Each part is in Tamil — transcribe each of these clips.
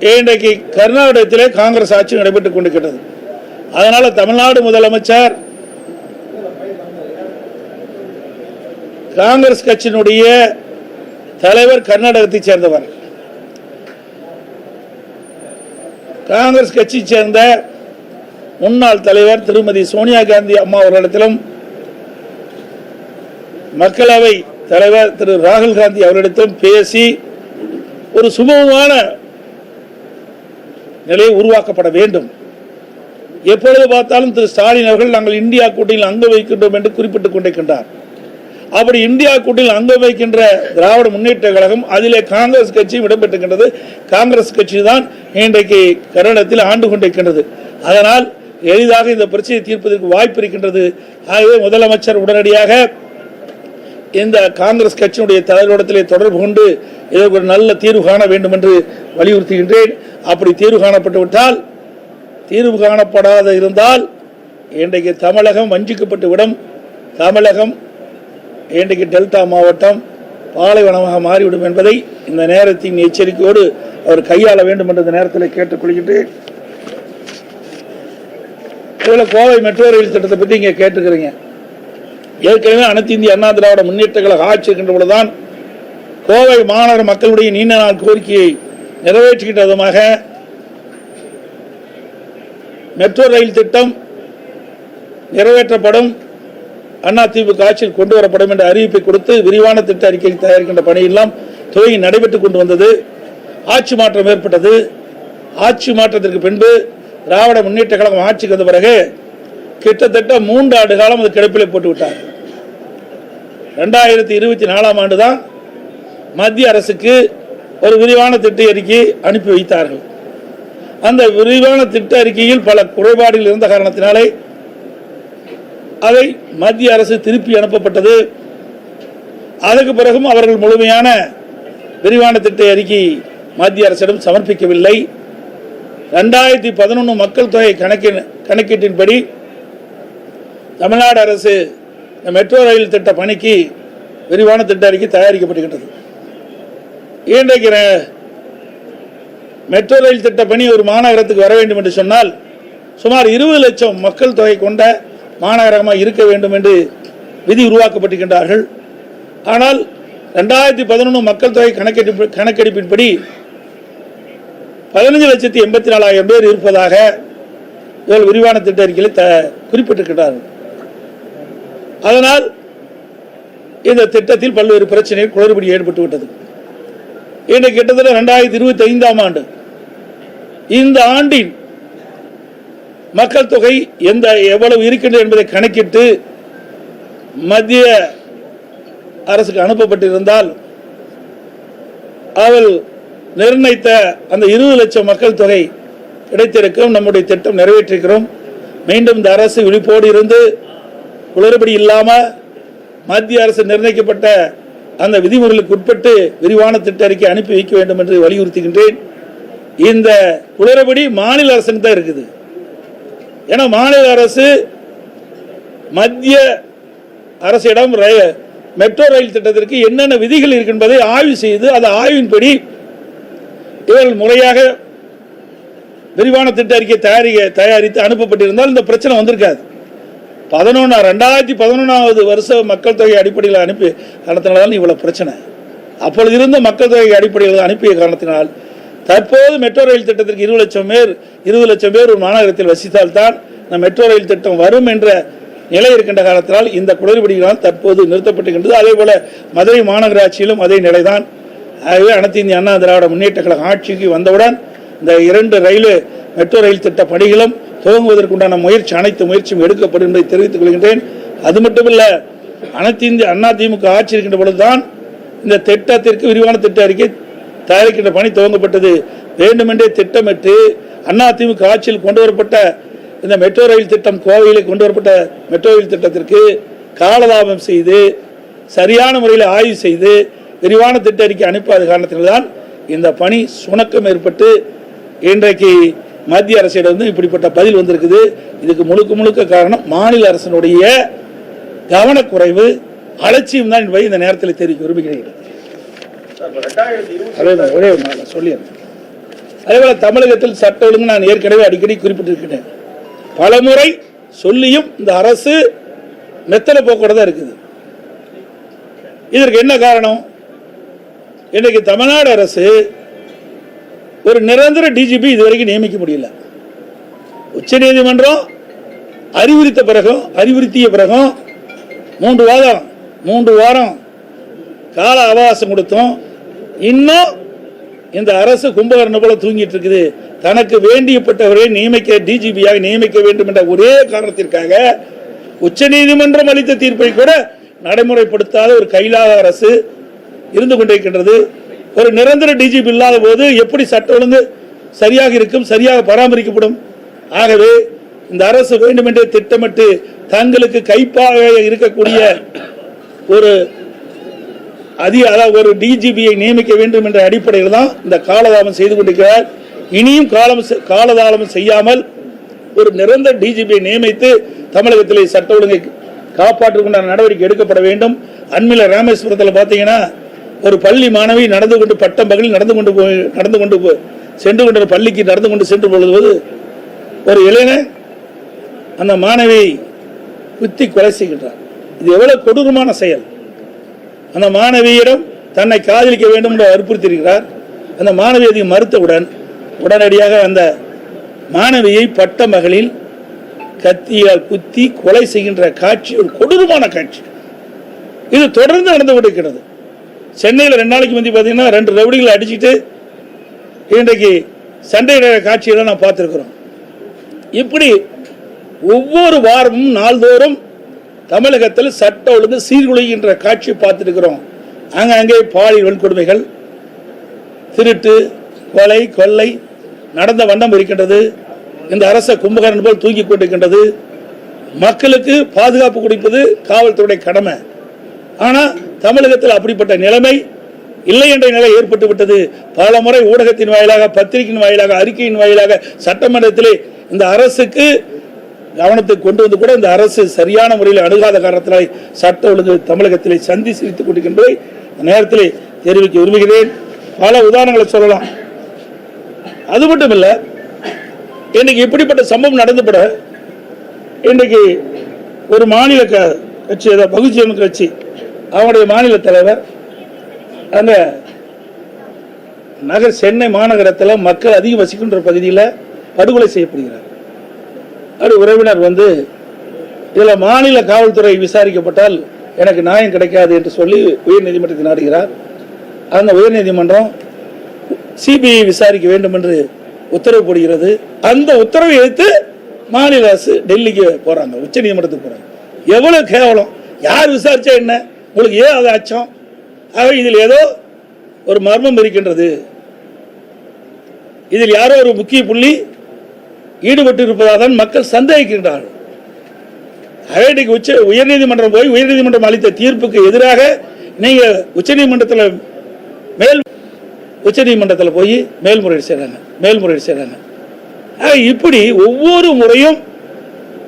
இன்றைக்கு கர்நாடகத்திலே காங்கிரஸ் ஆட்சி நடைபெற்றுக் கொண்டிருக்கிறது அதனால தமிழ்நாடு முதலமைச்சர் காங்கிரஸ் கட்சியினுடைய தலைவர் கர்நாடகத்தை சேர்ந்தவர். காங்கிரஸ் கட்சியை சேர்ந்த முன்னாள் தலைவர் திருமதி சோனியா காந்தி அம்மா அவர்களிடத்திலும் மக்களவை தலைவர் திரு ராகுல் காந்தி அவரிடத்திலும் பேசி ஒரு சுமூகமான நிலையை உருவாக்கப்பட வேண்டும். எப்பொழுது பார்த்தாலும் திரு ஸ்டாலின் அவர்கள் நாங்கள் இந்தியா கூட்டணியில் அங்க வைக்கின்றோம் என்று குறிப்பிட்டுக் கொண்டிருக்கின்றார். அப்படி இந்தியா கூட்டணியில் அங்க வைக்கின்ற திராவிட முன்னேற்ற கழகம் அதிலே காங்கிரஸ் கட்சியும் இடம்பெற்றிருக்கின்றது. காங்கிரஸ் கட்சி தான் இன்றைக்கு கன்னடத்தில் ஆண்டு கொண்டிருக்கின்றது. அதனால் எளிதாக இந்த பிரச்சனையை தீர்ப்பதற்கு வாய்ப்பு இருக்கின்றது. ஆகவே முதலமைச்சர் உடனடியாக இந்த காங்கிரஸ் கட்சியினுடைய தலைவரிடத்திலே தொடர்பு கொண்டு இதற்கு ஒரு நல்ல தீர்வு காண வேண்டும் என்று வலியுறுத்துகின்றேன். அப்படி தீர்வு காணப்பட்டு விட்டால் தீர்வு காணப்படாத இருந்தால் இன்றைக்கு தமிழகம் வஞ்சிக்கப்பட்டு விடும் தமிழகம் இன்றைக்கு டெல்டா மாவட்டம் பாலைவனமாக மாறிவிடும் என்பதை இந்த நேரத்தின் எச்சரிக்கையோடு அவர் கையாள வேண்டும் என்ற நேரத்தில் கேட்டுக்கொள்கின்றேன். இதில் கோவை மெட்ரோ ரயில் திட்டத்தை பற்றி இங்கே கேட்டுக்கிறீங்க ஏற்கனவே அனைத்து இந்திய அண்ணா திராவிட முன்னேற்ற கழக ஆட்சி இருக்கின்ற பொழுதுதான் கோவை மாநகர மக்களுடைய நீண்ட நாள் கோரிக்கையை நிறைவேற்றுகின்ற விதமாக மெட்ரோ ரயில் திட்டம் நிறைவேற்றப்படும் அதிமுக ஆட்சியில் கொண்டு வரப்படும் என்ற அறிவிப்பை கொடுத்து விரிவான திட்ட அறிக்கை தயாரிக்கின்ற பணியெல்லாம் துறையில் நடைபெற்றுக் கொண்டு வந்தது. ஆட்சி மாற்றம் ஏற்பட்டது. ஆட்சி மாற்றத்திற்கு பின்பு திராவிட முன்னேற்ற கழகம் ஆட்சிக்கு வந்த பிறகு கிட்டத்தட்ட மூன்று ஆண்டு காலம் அது கிடப்பில் போட்டு விட்டார். ரெண்டாயிரத்தி இருபத்தி நாலாம் ஆண்டு தான் மத்திய அரசுக்கு ஒரு விரிவான திட்ட அறிக்கை அனுப்பி வைத்தார்கள். அந்த விரிவான திட்ட அறிக்கையில் பல குறைபாடுகள் இருந்த காரணத்தினாலே அதை மத்திய அரசு திருப்பி அனுப்பப்பட்டது. அதற்கு பிறகும் அவர்கள் முழுமையான விரிவான திட்ட அறிக்கை மத்திய அரசிடம் சமர்ப்பிக்கவில்லை. ரெண்டாயிரத்தி பதினொன்று மக்கள் தொகை கணக்கின் கணக்கீட்டின்படி தமிழ்நாடு அரசு இந்த மெட்ரோ ரயில் திட்ட பணிக்கு விரிவான திட்ட அறிக்கை தயாரிக்கப்படுகின்றது இன்றைக்கு மெட்ரோ ரயில் திட்ட பணி ஒரு மாநகரத்துக்கு வர வேண்டும் என்று சொன்னால் சுமார் இருபது லட்சம் மக்கள் தொகை கொண்ட மாநகரமாக இருக்க வேண்டும் என்று விதி உருவாக்கப்பட்டிருக்கின்றார்கள். ஆனால் ரெண்டாயிரத்தி பதினொன்று மக்கள் தொகை கணக்கெடுப்பு கணக்கெடுப்பின்படி பதினஞ்சு லட்சத்தி எண்பத்தி நாலாயிரம் பேர் இருப்பதாக இவர்கள் விரிவான திட்ட அறிக்கையில் த குறிப்பிட்டிருக்கிறார்கள் அதனால் இந்த திட்டத்தில் பல்வேறு பிரச்சனைகள் குளறுபடி ஏற்பட்டு விட்டது. இன்று கிட்டத்தட்ட ரெண்டாயிரத்தி இருபத்தி ஐந்தாம் ஆண்டு. இந்த ஆண்டின் மக்கள் தொகை எந்த எவ்வளவு இருக்கின்றது என்பதை கணக்கிட்டு மத்திய அரசுக்கு அனுப்பப்பட்டிருந்தால் அவள் நிர்ணயித்த அந்த இருபது லட்சம் மக்கள் தொகை கிடைத்திருக்கும். நம்முடைய திட்டம் நிறைவேற்றிருக்கிறோம். மீண்டும் இந்த அரசு விழிப்போடு இருந்து குளறுபடி இல்லாமல் மத்திய அரசு நிர்ணயிக்கப்பட்ட அந்த விதிமுறைகளுக்கு உட்பட்டு விரிவான திட்ட அறிக்கை அனுப்பி வைக்க வேண்டும் என்று வலியுறுத்துகின்றேன். இந்த குளறுபடி மாநில அரசுக்கு தான் இருக்குது. ஏன்னா மாநில அரசு மத்திய அரசிடம் ரய- மெட்ரோ ரயில் திட்டத்திற்கு என்னென்ன விதிகள் இருக்கின்றதை ஆய்வு செய்து அந்த ஆய்வின்படி இவர்கள் முறையாக விரிவான திட்ட அறிக்கை தயாரிக்க தயாரித்து அனுப்பப்பட்டிருந்தால் இந்த பிரச்சனை வந்திருக்காது. பதினொன்றா ரெண்டாயிரத்தி பதினொன்றாவது வருஷ மக்கள் தொகை அடிப்படையில் அனுப்பி காரணத்தினால்தான் இவ்வளோ பிரச்சனை. அப்பொழுது இருந்த மக்கள் தொகை அடிப்படையில் அனுப்பிய காரணத்தினால் தற்போது மெட்ரோ ரயில் திட்டத்திற்கு இருபது லட்சம் பேர் இருபது லட்சம் பேர் ஒரு மாநகரத்தில் வசித்தால்தான் நம் மெட்ரோ ரயில் திட்டம் வரும் என்ற நிலை இருக்கின்ற காலத்தினால் இந்த குளறுபடிகளால் தற்போது நிறுத்தப்பட்டிருக்கின்றது. அதே போல மதுரை மாநகராட்சியிலும் அதே நிலைதான். ஆகவே அனைத்து இந்திய அண்ணா திராவிட முன்னேற்ற கழக ஆட்சிக்கு வந்தவுடன் இந்த இரண்டு ரயில் மெட்ரோ ரயில் திட்ட பணிகளும் துவங்குவதற்குண்டான முயற்சி அனைத்து முயற்சியும் எடுக்கப்படும் என்பதை தெரிவித்துக் கொள்கின்றேன். அது மட்டுமல்ல அனைத்து இந்திய அண்ணா திமுக ஆட்சி இருக்கின்ற பொழுதுதான் இந்த திட்டத்திற்கு விரிவான திட்ட அறிக்கை தயாரிக்கின்ற பணி துவங்கப்பட்டது. வேண்டுமென்றே திட்டமிட்டு அண்ணா திமுக ஆட்சியில் கொண்டு வரப்பட்ட இந்த மெட்ரோ ரயில் திட்டம் கோவையில் கொண்டு வரப்பட்ட மெட்ரோ ரயில் திட்டத்திற்கு காலதாபம் செய்து சரியான முறையில் ஆய்வு செய்து விரிவான திட்ட அறிக்கை அனுப்பாத காரணத்தில்தான் இந்த பணி சுணக்கம் ஏற்பட்டு இன்றைக்கு மத்திய அரசிடம் இப்படிப்பட்ட பதில் வந்திருக்குது. இதுக்கு முழுக்க முழுக்க காரணம் மாநில அரசினுடைய கவனக்குறைவு அலட்சியம் தான் என்பதை இந்த நேரத்தில் தெரிவிக்க விரும்புகிறேன். அதே ஒரே ஒரு நாள் சொல்லிடுறேன். அதேபோல தமிழகத்தில் சட்ட ஒழுங்கு நான் ஏற்கனவே அடிக்கடி குறிப்பிட்டிருக்கிறேன். பலமுறை சொல்லியும் இந்த அரசு மெத்தனை போக்கோட தான் இருக்குது. இதற்கு என்ன காரணம்? இன்னைக்கு தமிழ்நாடு அரசு ஒரு நிரந்தர டிஜிபி இதுவரைக்கும் நியமிக்க முடியல. உச்ச நீதிமன்றம் அறிவுறுத்த பிறகும் அறிவுறுத்திய பிறகும் மூன்று வாரம் மூன்று வாரம் கால அவகாசம் கொடுத்தோம். இன்னும் இந்த அரசு கும்பகர்ணம் போல தூங்கிட்டு இருக்குது. தனக்கு வேண்டியப்பட்டவரை நியமிக்க டிஜிபியாக நியமிக்க வேண்டும் என்ற ஒரே காரணத்திற்காக உச்சநீதிமன்றம் அளித்த தீர்ப்பை கூட நடைமுறைப்படுத்தாத ஒரு கைலாக அரசு இருந்து கொண்டிருக்கின்றது. ஒரு நிரந்தர டிஜிபி இல்லாத போது எப்படி சட்ட ஒழுங்கு சரியாக இருக்கும் சரியாக பராமரிக்கப்படும்? ஆகவே இந்த அரசு வேண்டுமென்றே திட்டமிட்டு தங்களுக்கு கைப்பாக இருக்கக்கூடிய ஒரு அதிக அதாவது ஒரு டிஜிபியை நியமிக்க வேண்டும் என்ற அடிப்படையில் தான் இந்த காலதாமம் செய்து கொண்டிருக்கிறார். இனியும் காலம் செ- காலதாமம் செய்யாமல் ஒரு நிரந்தர டிஜிபியை நியமித்து தமிழகத்திலே சட்ட ஒழுங்கை காப்பாற்றுக்குண்டான நடவடிக்கை எடுக்கப்பட வேண்டும். அண்மையில் ராமேஸ்வரத்தில் பார்த்தீங்கன்னா ஒரு பள்ளி மாணவி நடந்து கொண்டு பட்டம் பகலில் நடந்து கொண்டு போய் நடந்து கொண்டு போய் சென்று கொண்ட பள்ளிக்கு நடந்து கொண்டு சென்று பொழுது ஒரு இளைஞன் அந்த மாணவியை குத்தி கொலை செய்கின்றார் இது எவ்வளவு கொடூரமான செயல். அந்த மாணவியிடம் தன்னை காதலிக்க வேண்டும் என்று வற்புறுத்தியிருக்கிறார். அந்த மாணவி அதை மறுத்தவுடன் உடனடியாக அந்த மாணவியை பட்ட மகளில் கத்தியால் குத்தி கொலை செய்கின்ற காட்சி ஒரு கொடூரமான காட்சி. இது தொடர்ந்து நடந்து கொண்டிருக்கிறது. சென்னையில் ரெண்டு நாளைக்கு முந்தி பார்த்தீங்கன்னா ரெண்டு ரவுடிகளை அடிச்சிட்டு இன்றைக்கு சண்டையிட காட்சியெல்லாம் நான் பார்த்துருக்குறோம். இப்படி ஒவ்வொரு வாரமும் நாள்தோறும் தமிழகத்தில் சட்ட ஒழுங்கு சீர்குலைகின்ற காட்சி பார்த்துருக்குறோம். அங்கங்கே பாலியல் வன்கொடுமைகள் திருட்டு கொலை கொள்ளை நடந்த வண்ணம் இருக்கின்றது. இந்த அரச கும்பகரன் போல் தூங்கி கொண்டிருக்கின்றது. மக்களுக்கு பாதுகாப்பு கொடுப்பது காவல்துறையுடைய கடமை. ஆனால் தமிழகத்தில் அப்படிப்பட்ட நிலைமை இல்லை என்ற நிலை ஏற்பட்டு விட்டது. பல முறை ஊடகத்தின் வாயிலாக பத்திரிகையின் வாயிலாக அறிக்கையின் வாயிலாக சட்டமன்றத்திலே இந்த அரசுக்கு கவனத்துக்கு கொண்டு வந்து கூட இந்த அரசு சரியான முறையில் அணுகாத காரணத்தினால் சட்ட ஒழுங்கு தமிழகத்திலே சந்தி சிரித்துக் கொண்டிருக்கின்றதை நேரத்தில் நேரத்திலே தெரிவிக்க விரும்புகிறேன். பல உதாரணங்களை சொல்லலாம். அது மட்டும் இல்லை இன்னைக்கு இப்படிப்பட்ட சம்பவம் நடந்துபட இன்னைக்கு ஒரு மாநில க- கட்சி ஏதோ பகுஜன் கட்சி அவங்களுடைய மாநில தலைவர். அந்த நகர் சென்னை மாநகரத்தில் மக்கள் அதிகம் வசிக்கின்ற பகுதியில் படுகொலை செய்யப்படுகிறார். ஒரு உறவினர் வந்து இதில் மாநில காவல்துறை விசாரிக்கப்பட்டால் எனக்கு நியாயம் கிடைக்காது என்று சொல்லி உயர்நீதிமன்றத்தை நாடுகிறார். அந்த உயர்நீதிமன்றம் சிபிஐ விசாரிக்க வேண்டும் என்று உத்தரவு போடுகிறது. அந்த உத்தரவை எடுத்து மாநில அரசு டெல்லிக்கு போகிறாங்க உச்ச நீதிமன்றத்துக்கு போகிறாங்க எவ்வளோ கேவலம். யார் விசாரிச்சா என்ன? உங்களுக்கு ஏன் அது அச்சம்? ஆக இதில் ஏதோ ஒரு மர்மம் இருக்கின்றது. இதில் யாரோ ஒரு முக்கிய புள்ளி ஈடுபட்டு இருப்பதாக தான் மக்கள் சந்தேகிக்கின்றார்கள். ஆகவே உச்ச உயர்நீதிமன்றம் போய் உயர்நீதிமன்றம் அளித்த தீர்ப்புக்கு எதிராக நீங்கள் உச்சநீதிமன்றத்தில் மேல் உச்சநீதிமன்றத்தில் போய் மேல்முறையீடு செய்கிறாங்க மேல்முறையீடு செய்கிறாங்க ஆக இப்படி ஒவ்வொரு முறையும்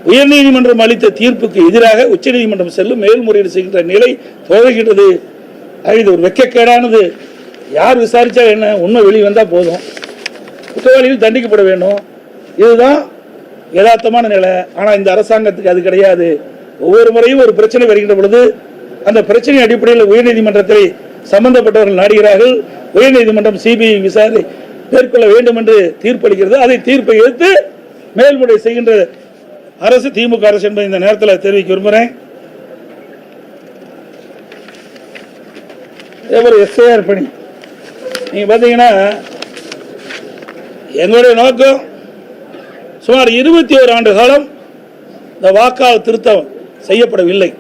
உயர்நீதிமன்றம் அளித்த தீர்ப்புக்கு எதிராக உச்சநீதிமன்றம் செல்லும் மேல்முறையீடு செய்கின்ற நிலை தொடர்கின்றது இது ஒரு வெட்கக்கேடானது யார் விசாரித்தா என்ன? உண்மை வெளியே வந்தால் போதும். குற்றவாளிகள் தண்டிக்கப்பட வேண்டும். இதுதான் யதார்த்தமான நிலை. ஆனால் இந்த அரசாங்கத்துக்கு அது கிடையாது. ஒவ்வொரு முறையும் ஒரு பிரச்சனை வருகின்ற பொழுது அந்த பிரச்சனை அடிப்படையில் உயர்நீதிமன்றத்தை சம்பந்தப்பட்டவர்கள் நாடுகிறார்கள். உயர்நீதிமன்றம் சிபிஐ விசாரணை மேற்கொள்ள வேண்டும் என்று தீர்ப்பளிக்கிறது. அதை தீர்ப்பை எடுத்து மேல்முறை செய்கின்ற அரசு திமுக அரசு என்பதை இந்த நேரத்தில் தெரிவிக்க விரும்புகிறேன் ஒரு எஸ்ஐஆர் பணி. நீங்க பார்த்தீங்கன்னா எங்களுடைய நோக்கம் சுமார் இருபத்தி ஓரு ஆண்டு காலம் இந்த வாக்காளர் திருத்தம் செய்யப்படவில்லை.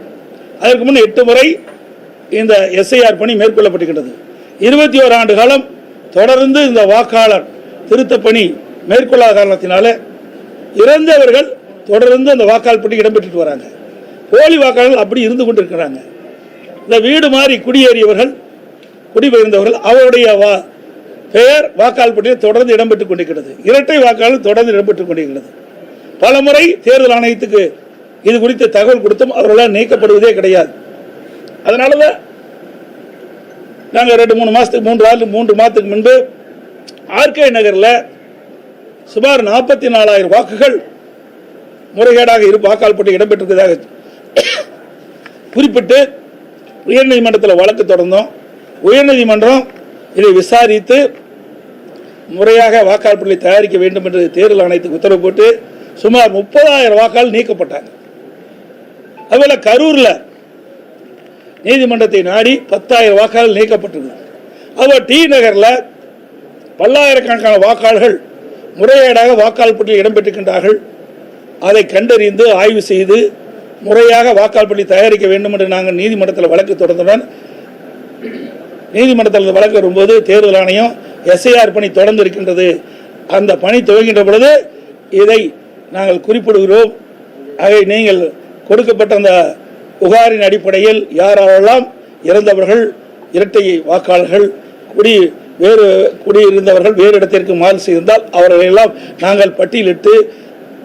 அதற்கு முன் எட்டு முறை இந்த எஸ்ஐஆர் பணி மேற்கொள்ளப்பட்டுகிறது இருபத்தி ஓரு ஆண்டு காலம் தொடர்ந்து இந்த வாக்காளர் திருத்த பணி மேற்கொள்ளாத காரணத்தினால இறந்தவர்கள் தொடர்ந்து அந்த வாக்காளர் பட்டி இடம்பெற்றுட்டு வராங்க. போலி வாக்காளர்கள் அப்படி இருந்து கொண்டிருக்கிறாங்க. இந்த வீடு மாறி குடியேறியவர்கள் குடிபெயர்ந்தவர்கள் அவருடைய வா பெயர் வாக்காளர் பட்டியல் தொடர்ந்து இடம்பெற்றுக் கொண்டிருக்கிறது. இரட்டை வாக்காளர் தொடர்ந்து இடம்பெற்றுக் கொண்டிருக்கிறது. பல முறை தேர்தல் ஆணையத்துக்கு இது குறித்த தகவல் கொடுத்தும் அவர்களால் நீக்கப்படுவதே கிடையாது. அதனால தான் நாங்கள் ரெண்டு மூணு மாதத்துக்கு மூன்று ஆறு மூன்று மாதத்துக்கு முன்பு ஆர்கே நகரில் சுமார் நாற்பத்தி நாலாயிரம் வாக்குகள் முறைகேடாக இரு வாக்காளர் பட்டியல் குறிப்பிட்டு உயர்நீதிமன்றத்தில் வழக்கு தொடர்ந்தோம். உயர்நீதிமன்றம் இதை விசாரித்து முறையாக வாக்காளர் பட்டியலை தயாரிக்க வேண்டும் என்று தேர்தல் ஆணையத்துக்கு உத்தரவு போட்டு சுமார் முப்பதாயிரம் வாக்காளர் நீக்கப்பட்டாங்க. அதுபோல கரூரில் நீதிமன்றத்தை நாடி பத்தாயிரம் வாக்காளர் நீக்கப்பட்டது அதுபோல் டி நகரில் பல்லாயிரக்கணக்கான வாக்காளர்கள் முறையீடாக வாக்காளர் பட்டியலில் இடம்பெற்றிருக்கின்றார்கள். அதை கண்டறிந்து ஆய்வு செய்து முறையாக வாக்காளர் பள்ளி தயாரிக்க வேண்டும் என்று நாங்கள் நீதிமன்றத்தில் வழக்கு தொடர்ந்துடன் நீதிமன்றத்தில் வழக்கு வரும்போது தேர்தல் ஆணையம் எஸ்ஐஆர் பணி தொடர்ந்து இருக்கின்றது அந்த பணி துவங்கின்ற பொழுது இதை நாங்கள் குறிப்பிடுகிறோம். அதை நீங்கள் கொடுக்கப்பட்ட அந்த புகாரின் அடிப்படையில் யாரெல்லாம் இறந்தவர்கள் இரட்டை வாக்காளர்கள் குடி வேறு குடியிருந்தவர்கள் வேறு இடத்திற்கு மாறு செய்திருந்தால் அவர்களெல்லாம் நாங்கள் பட்டியலிட்டு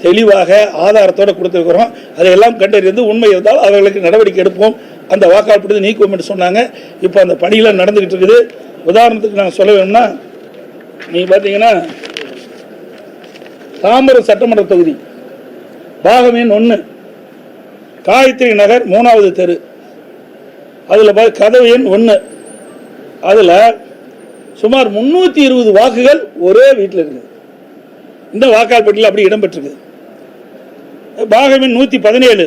தெளிவாக ஆதாரத்தோடு கொடுத்துருக்கிறோம். அதையெல்லாம் கண்டறிந்து உண்மை இருந்தால் அவர்களுக்கு நடவடிக்கை எடுப்போம். அந்த வாக்காளர் பட்டியலை நீக்குவோம் என்று சொன்னாங்க. இப்போ அந்த பணியெல்லாம் நடந்துக்கிட்டு இருக்குது. உதாரணத்துக்கு நான் சொல்ல வேணும்னா நீங்கள் பார்த்தீங்கன்னா தாம்பரம் சட்டமன்ற தொகுதி. பாகமீன் ஒன்று காயத்ரி நகர் மூணாவது தெரு. அதில் கதவு எண் ஒன்று அதில் சுமார் முந்நூற்றி இருபது வாக்குகள் ஒரே வீட்டில் இருக்குது. இந்த வாக்காளர் பட்டியல் அப்படி இடம்பெற்றிருக்குது. பாகமின் நூற்றி பதினேழு.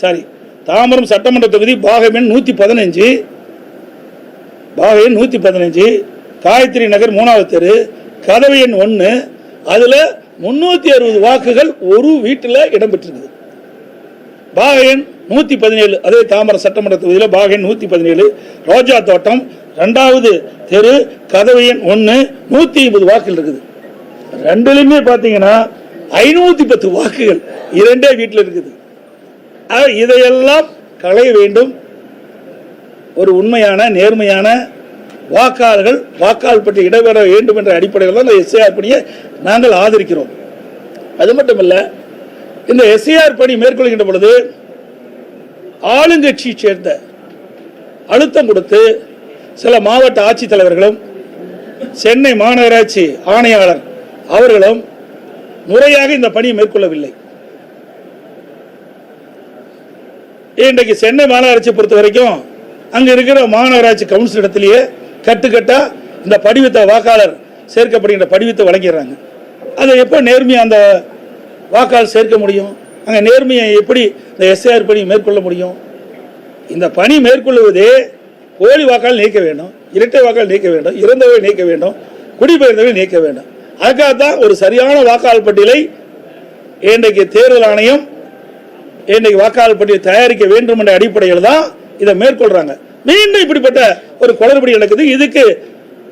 சாரி தாம்பரம் சட்டமன்ற தொகுதி பாகமெண் நூற்றி பதினஞ்சு. பாகையன் நூற்றி பதினஞ்சு. காயத்ரி நகர் மூணாவது தெரு கதவு எண் ஒன்று அதில் முந்நூற்றி அறுபது வாக்குகள் ஒரு வீட்டில் இடம்பெற்றிருக்குது. பாகையன் நூற்றி பதினேழு. அதே தாம்பரம் சட்டமன்ற தொகுதியில் பாகையன் நூற்றி பதினேழு. ரோஜா தோட்டம். ரெண்டாவது தெரு. கதவு எண் ஒன்று நூற்றி ஐம்பது வாக்குகள் இருக்குது. ரெண்டுலையுமே பார்த்தீங்கன்னா ஐநூற்றி பத்து வாக்குகள் இரண்டே வீட்டில் இருக்குது. இதையெல்லாம் களைய வேண்டும். ஒரு உண்மையான நேர்மையான வாக்காளர்கள் வாக்காளர் பற்றி இடம்பெற வேண்டும் என்ற அடிப்படையில் தான் இந்த எஸ்ஐஆர் பணியை நாங்கள் ஆதரிக்கிறோம். அது மட்டும் இல்லை இந்த எஸ்ஐஆர் பணி மேற்கொள்கின்ற பொழுது ஆளுங்கட்சியை சேர்ந்த அழுத்தம் கொடுத்து சில மாவட்ட ஆட்சித்தலைவர்களும் சென்னை மாநகராட்சி ஆணையாளர் அவர்களும் முறையாக இந்த பணியை மேற்கொள்ளவில்லை. இன்றைக்கு சென்னை மாநகராட்சி பொறுத்த வரைக்கும் அங்க இருக்கிற மாநகராட்சி கவுன்சில் இடத்திலேயே கட்டுக்கட்டா இந்த படிவத்தை வாக்காளர் சேர்க்கப்படுகின்ற படிவத்தை வழங்கிடுறாங்க. அதை எப்போ நேர்மையாக அந்த வாக்காளர் சேர்க்க முடியும்? அங்கே நேர்மையை எப்படி இந்த எஸ்ஐஆர் பணி மேற்கொள்ள முடியும்? இந்த பணி மேற்கொள்வதே போலி வாக்காளர் நீக்க வேண்டும் இரட்டை வாக்காளர் நீக்க வேண்டும் இறந்தவை நீக்க வேண்டும் குடிபெயர்ந்தவை நீக்க வேண்டும். அதுக்காகத்தான் ஒரு சரியான வாக்காளர் பட்டியலை இன்றைக்கு தேர்தல் ஆணையம் இன்றைக்கு வாக்காளர் பட்டியல் தயாரிக்க வேண்டும் என்ற அடிப்படையில் தான் இதை மேற்கொள்றாங்க. மீண்டும் இப்படிப்பட்ட ஒரு குளறுபடி நடக்குது. இதுக்கு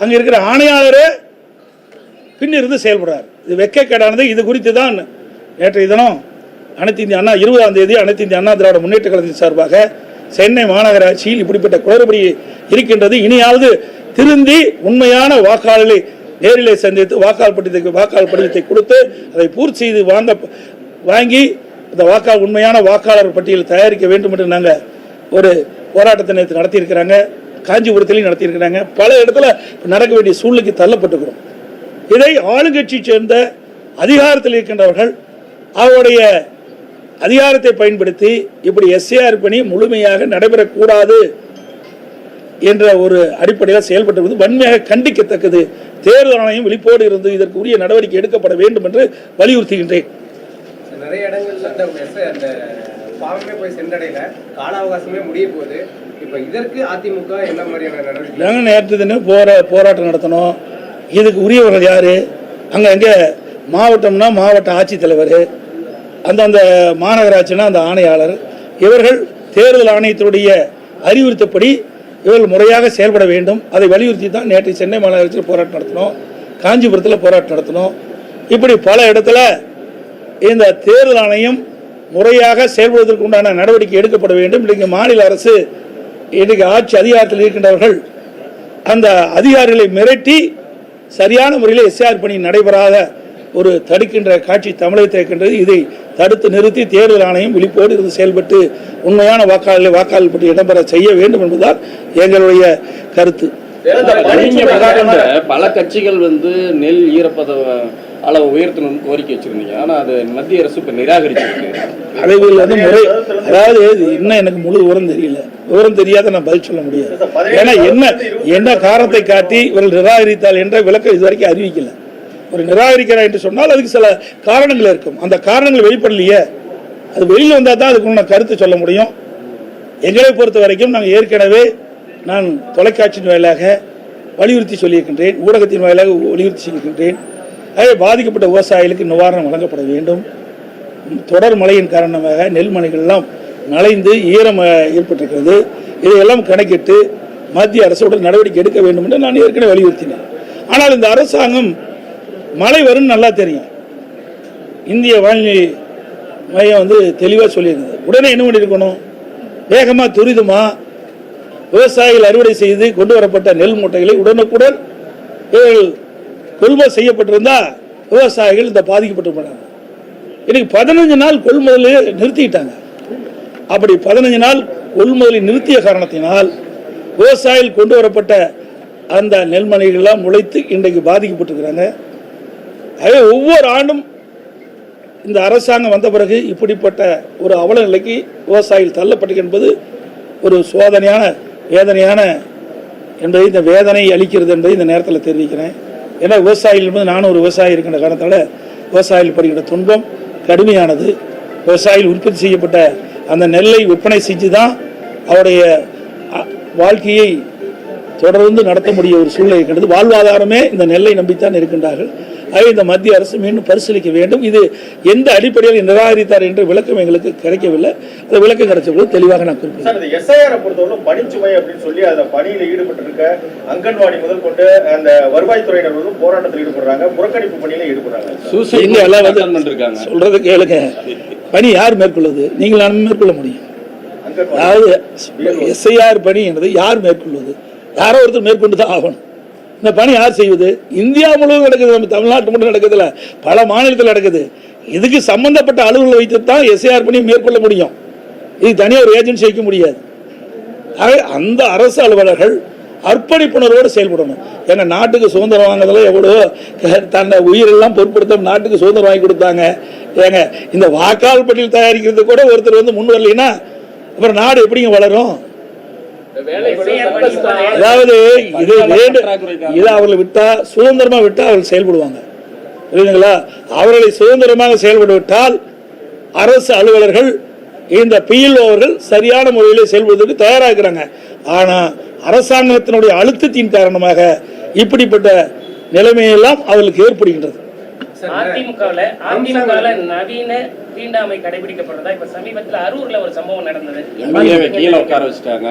அங்க இருக்கிற ஆணையாளரே பின்னிருந்து செயல்படுறார். இது வெக்கக்கேடானது. இது குறித்து தான் நேற்றைய தினம் அனைத்து இந்திய அண்ணா இருபதாம் தேதி அனைத்து இந்திய அண்ணா திராவிட முன்னேற்ற கழகத்தின் சார்பாக சென்னை மாநகராட்சியில் இப்படிப்பட்ட குளறுபடி இருக்கின்றது. இனியாவது திருந்தி உண்மையான வாக்காளர்களை நேரிலே சந்தித்து வாக்காளர் படிவத்தை வாக்காளர் படிவத்தை கொடுத்து அதை பூர்த்தி செய்து வாங்க வாங்கி இந்த வாக்காளர் உண்மையான வாக்காளர் பட்டியல் தயாரிக்க வேண்டும் என்று நாங்கள் ஒரு போராட்டத்தை நேற்று நடத்தியிருக்கிறாங்க. காஞ்சிபுரத்திலையும் நடத்தியிருக்கிறாங்க. பல இடத்துல நடக்க வேண்டிய சூழ்நிலைக்கு தள்ளப்பட்டுக்கிறோம் இதை ஆளுங்கட்சி சேர்ந்த அதிகாரத்தில் இருக்கின்றவர்கள் அவருடைய அதிகாரத்தை பயன்படுத்தி இப்படி எஸ்ஏஆர் பணி முழுமையாக நடைபெறக்கூடாது என்ற ஒரு அடிப்படையில் செயல்பட்டு வன்மையாக கண்டிக்கத்தக்கது. தேர்தல் ஆணையம் விழிப்போடு இருந்து இதற்கு உரிய நடவடிக்கை எடுக்கப்பட வேண்டும் என்று வலியுறுத்துகின்றேன். நிறைய இடங்கள்ல அந்த மெச- அந்த பாவமே போய் சென்றடையில? கால அவகாசமே முடிய போகுது. இப்ப இதற்கு அதிமுக என்ன மாதிரியான நடவடிக்கை? நாங்கள் நேற்று தினம் போரா போராட்டம் நடத்தணும் இதுக்கு உரியவர்கள் யார்? அங்கே அங்கே மாவட்டம்னா மாவட்ட ஆட்சித்தலைவர் அந்தந்த மாநகராட்சினா அந்த ஆணையாளர். இவர்கள் தேர்தல் ஆணையத்தினுடைய அறிவுறுத்தப்படி இவர்கள் முறையாக செயல்பட வேண்டும். அதை வலியுறுத்தி தான் நேற்று சென்னை மாநகராட்சியில் போராட்டம் நடத்தினோம். காஞ்சிபுரத்தில் போராட்டம் நடத்தினோம். இப்படி பல இடத்துல இந்த தேர்தல் ஆணையம் முறையாக செயல்படுவதற்கு உண்டான நடவடிக்கை எடுக்கப்பட வேண்டும். இன்றைக்கு மாநில அரசு இன்றைக்கு ஆட்சி அதிகாரத்தில் இருக்கின்றவர்கள் அந்த அதிகாரிகளை மிரட்டி சரியான முறையில் எஸ்ஆர் பணி நடைபெறாத ஒரு தடுக்கின்ற காட்சி தமிழகத்தில் இருக்கின்றது. இதை தடுத்து நிறுத்தி தேர்தல் ஆணையம் விழிப்போடு இருந்து செயல்பட்டு உண்மையான வாக்காளர்களை வாக்காளர் பற்றி இடம்பெற செய்ய வேண்டும் என்பதுதான் எங்களுடைய கருத்து. பல கட்சிகள் வந்து நெல் ஈரப்பத அளவு உயர்த்தணும்னு கோரிக்கை வச்சிருந்தீங்க. ஆனா அது மத்திய அரசு இப்ப நிராகரிச்சிருக்கு. அளவில் வந்து முறை அதாவது இன்னும் எனக்கு முழு விவரம் தெரியல. விவரம் தெரியாத நான் பதில் சொல்ல முடியாது. ஏன்னா என்ன என்ன காரணத்தை காட்டி இவர்கள் நிராகரித்தால் என்ற விளக்கம் இது வரைக்கும் அறிவிக்கல. ஒரு நிராகரிக்கிறார் என்று சொன்னால் அதுக்கு சில காரணங்கள் இருக்கும். அந்த காரணங்கள் வெளிப்படலையே. அது வெளியில் வந்தால் தான் அதுக்கு நான் கருத்து சொல்ல முடியும். எங்களை பொறுத்த வரைக்கும் நாங்கள் ஏற்கனவே நான் தொலைக்காட்சியின் வாயிலாக வலியுறுத்தி சொல்லியிருக்கின்றேன். ஊடகத்தின் வாயிலாக வலியுறுத்தி சொல்லியிருக்கின்றேன். அதே பாதிக்கப்பட்ட விவசாயிகளுக்கு நிவாரணம் வழங்கப்பட வேண்டும். தொடர் மழையின் காரணமாக நெல் நலைந்து ஈரம் ஏற்பட்டிருக்கிறது. இதையெல்லாம் கணக்கிட்டு மத்திய அரசோடு நடவடிக்கை எடுக்க வேண்டும் என்று நான் ஏற்கனவே வலியுறுத்தினேன். ஆனால் இந்த அரசாங்கம் மழை வரும்னு நல்லா தெரியும். இந்திய வானிலை மையம் வந்து தெளிவாக சொல்லியிருந்தது உடனே என்ன பண்ணியிருக்கணும்? வேகமாக துரிதமாக விவசாயிகள் அறுவடை செய்து கொண்டு வரப்பட்ட நெல் மூட்டைகளை உடனுக்குடன் கொள்முதல் செய்யப்பட்டிருந்தால் விவசாயிகள் இந்த பாதிக்கப்பட்டிருப்பாங்க இன்னைக்கு பதினஞ்சு நாள் கொள்முதலையே நிறுத்திட்டாங்க. அப்படி பதினஞ்சு நாள் கொள்முதலை நிறுத்திய காரணத்தினால் விவசாயிகள் கொண்டு வரப்பட்ட அந்த நெல்மணிகள்லாம் முளைத்து இன்றைக்கு பாதிக்கப்பட்டிருக்கிறாங்க. ஆகவே ஒவ்வொரு ஆண்டும் இந்த அரசாங்கம் வந்த பிறகு இப்படிப்பட்ட ஒரு அவல நிலைக்கு விவசாயிகள் தள்ளப்பட்டு என்பது ஒரு சோதனையான வேதனையான என்பதை இந்த வேதனை அளிக்கிறது என்பதை இந்த நேரத்தில் தெரிவிக்கிறேன். ஏன்னா விவசாயிகள் என்பது நானும் ஒரு விவசாயி இருக்கின்ற காரணத்தால் விவசாயிகள் படுகின்ற துன்பம் கடுமையானது. விவசாயிகள் உற்பத்தி செய்யப்பட்ட அந்த நெல்லை விற்பனை செஞ்சு தான் அவருடைய வாழ்க்கையை தொடர்ந்து நடத்த முடிய ஒரு சூழ்நிலை இருக்கிறது வாழ்வாதாரமே இந்த நெல்லை நம்பித்தான் இருக்கின்றார்கள். ஆகவே இந்த மத்திய அரசு மீண்டும் பரிசீலிக்க வேண்டும். இது எந்த அடிப்படையில் நிராகரித்தார் என்று விளக்கம் எங்களுக்கு கிடைக்கவில்லை. அந்த விளக்கம் கிடைச்ச போது தெளிவாக நான் குறிப்பிட்டேன். எஸ்ஐஆர் பொறுத்தவரை பணிச்சுமை அப்படின்னு சொல்லி அந்த பணியில ஈடுபட்டு இருக்க அங்கன்வாடி முதல் கொண்டு அந்த வருவாய்த்துறையினர் வந்து போராட்டத்தில் ஈடுபடுறாங்க. புறக்கணிப்பு பணியில ஈடுபடுறாங்க. சூசைட் இங்க எல்லாம் வந்து அட்டன் பண்ணிருக்காங்க. சொல்றது கேளுங்க. பணி யார் மேற்கொள்வது? நீங்கள் நான் மேற்கொள்ள முடியும். அதாவது எஸ்ஐஆர் பணி என்பது யார் மேற்கொள்வது? யாரோ ஒருத்தர் மேற்கொண்டு தான் ஆகணும். இந்த பணி யார் செய்வது? இந்தியா முழுவதும் நடக்குது நம்ம தமிழ்நாட்டு மட்டும் நடக்குதுல. பல மாநிலத்தில் நடக்குது. இதுக்கு சம்பந்தப்பட்ட அலுவலர்கள் வைத்து தான் எஸ்ஏஆர் பணி மேற்கொள்ள முடியும். இது தனியாக ஒரு ஏஜென்சி வைக்க முடியாது. ஆகவே அந்த அரசு அலுவலர்கள் அர்ப்பணிப்புணர்வோடு செயல்படணும். ஏன்னா நாட்டுக்கு சுதந்திரம் வாங்குறதுல எவ்வளோ தன்னை உயிரெல்லாம் பொருட்படுத்த நாட்டுக்கு சுதந்திரம் வாங்கி கொடுத்தாங்க. ஏங்க இந்த வாக்காளர் பட்டியல் தயாரிக்கிறது கூட ஒருத்தர் வந்து முன் வரலைன்னா அப்புறம் நாடு எப்படிங்க வளரும்? அதாவது இது இதை அவர்களை விட்டா சுதந்திரமா விட்டா அவர்கள் செயல்படுவாங்க. புரியுதுங்களா? அவர்களை சுதந்திரமாக செயல்பட விட்டால் அரசு அலுவலர்கள் இந்த பிஎல்ஓ அவர்கள் சரியான முறையில் செயல்படுவதற்கு தயாராகிறாங்க. ஆனா அரசாங்கத்தினுடைய அழுத்தத்தின் காரணமாக இப்படிப்பட்ட நிலைமையெல்லாம் அவர்களுக்கு ஏற்படுகின்றது. அதிமுகவுல அதிமுகவுல நவீன தீண்டாமை கடைபிடிக்கப்படுறதா? இப்ப சமீபத்துல அரூர்ல ஒரு சம்பவம் நடந்தது. கீழே உட்கார வச்சுட்டாங்க.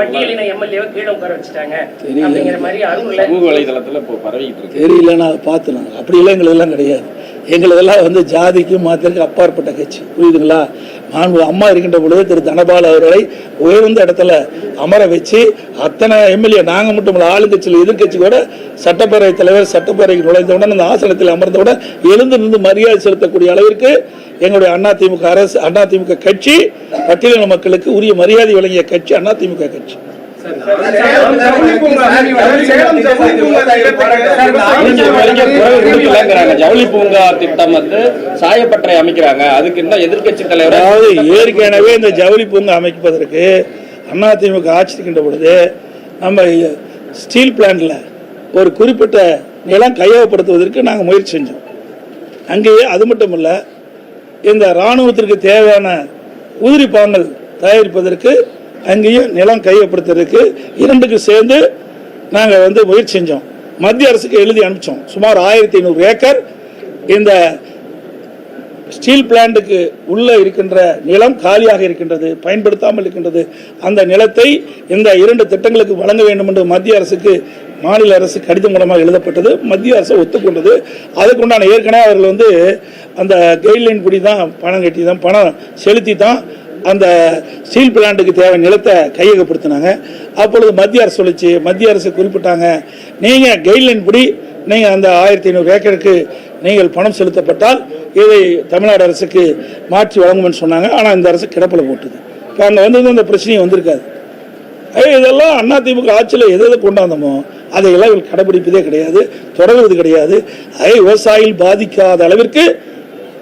பட்டியலின எம்எல்ஏவை கீழே உட்கார வச்சுட்டாங்க. அப்படிங்கிற மாதிரி அரூர்ல சமூக வலைதளத்துல இப்போ பரவிட்டு இருக்கு. தெரியல நான் பார்த்து நான் அப்படியெல்லாம் எங்களதெல்லாம் கிடையாது. எங்களதெல்லாம் வந்து ஜாதிக்கு மாத்திரக்கு அப்பாற்பட்ட கட்சி. புரியுதுங்களா? மாண்பு அம்மா இருக்கின்ற பொழுது திரு தனபால் அவர்களை உயர்ந்த இடத்துல அமர வச்சு அத்தனை எம்எல்ஏ நாங்கள் மட்டும் இல்லை ஆளுங்கட்சியில் எதிர்க்கட்சி கூட சட்டப்பேரவை தலைவர் சட்டப்பேரவைக்கு நுழைந்தவுடன் அந்த ஆசனத்தில் அமர்ந்தவுடன் எழுந்து நின்று மரியாதை செலுத்தக்கூடிய அளவிற்கு எங்களுடைய அதிமுக அரசு அதிமுக கட்சி பட்டியலின மக்களுக்கு உரிய மரியாதை வழங்கிய கட்சி அதிமுக கட்சி. ஜவுளி பூங்கா திட்டம் வந்து சாயப்பட்டறை அமைக்கிறாங்க அதுக்கு இன்னும் எதிர்க்கட்சி தலைவர் அதாவது ஏற்கனவே இந்த ஜவுளி பூங்கா அமைப்பதற்கு அதிமுக ஆட்சிக்கின்ற பொழுது நம்ம ஸ்டீல் பிளான்ட்ல ஒரு குறிப்பிட்ட நிலம் கையகப்படுத்துவதற்கு நாங்கள் முயற்சி செஞ்சோம். அங்கேயே அது மட்டும் இல்லை இந்த இராணுவத்திற்கு தேவையான உதிரி பாகங்கள் தயாரிப்பதற்கு அங்கேயும் நிலம் கையப்படுத்துறதுக்கு இரண்டுக்கு சேர்ந்து நாங்கள் வந்து முயற்சி செஞ்சோம். மத்திய அரசுக்கு எழுதி அனுப்பிச்சோம். சுமார் ஆயிரத்தி ஐநூறு ஏக்கர் இந்த ஸ்டீல் பிளான்ட்டுக்கு உள்ளே இருக்கின்ற நிலம் காலியாக இருக்கின்றது பயன்படுத்தாமல் இருக்கின்றது அந்த நிலத்தை இந்த இரண்டு திட்டங்களுக்கு வழங்க வேண்டும் என்று மத்திய அரசுக்கு மாநில அரசு கடிதம் மூலமாக எழுதப்பட்டது. மத்திய அரசு ஒத்துக்கொண்டது. அதுக்குண்டான ஏற்கனவே அவர்கள் வந்து அந்த கைட்லைன் படி தான் பணம் கட்டி தான் பணம் செலுத்தி தான் அந்த ஸ்டீல் பிளான்ட்டுக்கு தேவை நிலத்தை கையகப்படுத்தினாங்க. அப்பொழுது மத்திய அரசு சொல்லிச்சு மத்திய அரசு குறிப்பிட்டாங்க நீங்கள் கைட்லைன் படி நீங்கள் அந்த ஆயிரத்தி ஐநூறு ஏக்கருக்கு நீங்கள் பணம் செலுத்தப்பட்டால் இதை தமிழ்நாடு அரசுக்கு மாற்றி வழங்கும்னு சொன்னாங்க. ஆனால் இந்த அரசு கிடப்பில் போட்டுது. இப்போ அங்கே வந்தது அந்த பிரச்சனையும் வந்திருக்காது. ஏய், இதெல்லாம் அதிமுக ஆட்சியில் எது எதை கொண்டாந்தோமோ அதையெல்லாம் இவர்கள் கடைபிடிப்பதே கிடையாது தொடர்வது கிடையாது. ஐ விவசாயிகள் பாதிக்காத அளவிற்கு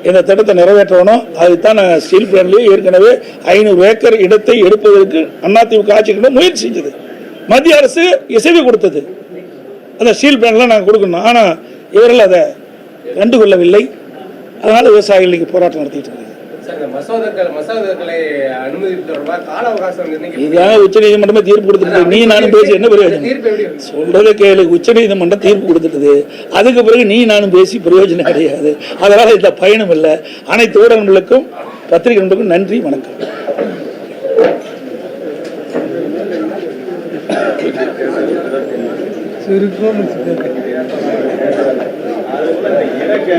இந்த திட்டத்தை நிறைவேற்றணும். அதுதான் ஸ்டீல் பிளான்லேயே ஏற்கனவே ஐநூறு ஏக்கர் இடத்தை எடுப்பதற்கு அதிமுக ஆட்சிக்கிட்ட முயற்சி செஞ்சது. மத்திய அரசு இசைவு கொடுத்தது. அந்த ஸ்டீல் பிளான்லாம் நாங்கள் கொடுக்கணும். ஆனால் இவர்கள் அதை கண்டுகொள்ளவில்லை. அதனால் விவசாயிகள் இன்னைக்கு போராட்டம் நடத்திட்டு இருக்காங்க. இதுதான் உச்ச நீதிமன்றமே தீர்ப்பு கொடுத்துட்டு நீ நானும் பேசி என்ன பிரயோஜனம்? சொல்றதை கேளு. உச்ச நீதிமன்றம் தீர்ப்பு கொடுத்துட்டது. அதுக்கு பிறகு நீ நானும் பேசி பிரயோஜனம் கிடையாது. அதனால இந்த பயணம் இல்லை. அனைத்து ஊடகங்களுக்கும் பத்திரிகை நண்பர்களுக்கும் நன்றி வணக்கம்.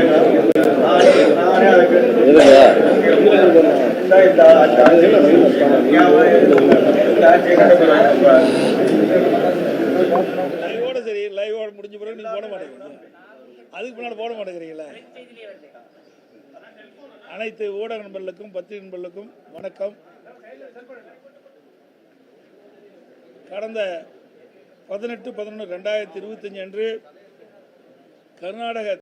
நானே அதை லைவோட சரி லைவோட முடிஞ்ச பிறகு நீங்க போட மாட்டேங்கிறீங்க அதுக்கு முன்னாடி போட மாட்டேங்கிறீங்களா? அனைத்து ஊடக நண்பர்களுக்கும் பத்திரிகை நண்பர்களுக்கும் வணக்கம். கடந்த பதினெட்டு பதினொன்று ரெண்டாயிரத்தி இருபத்தஞ்சு அன்று கர்நாடக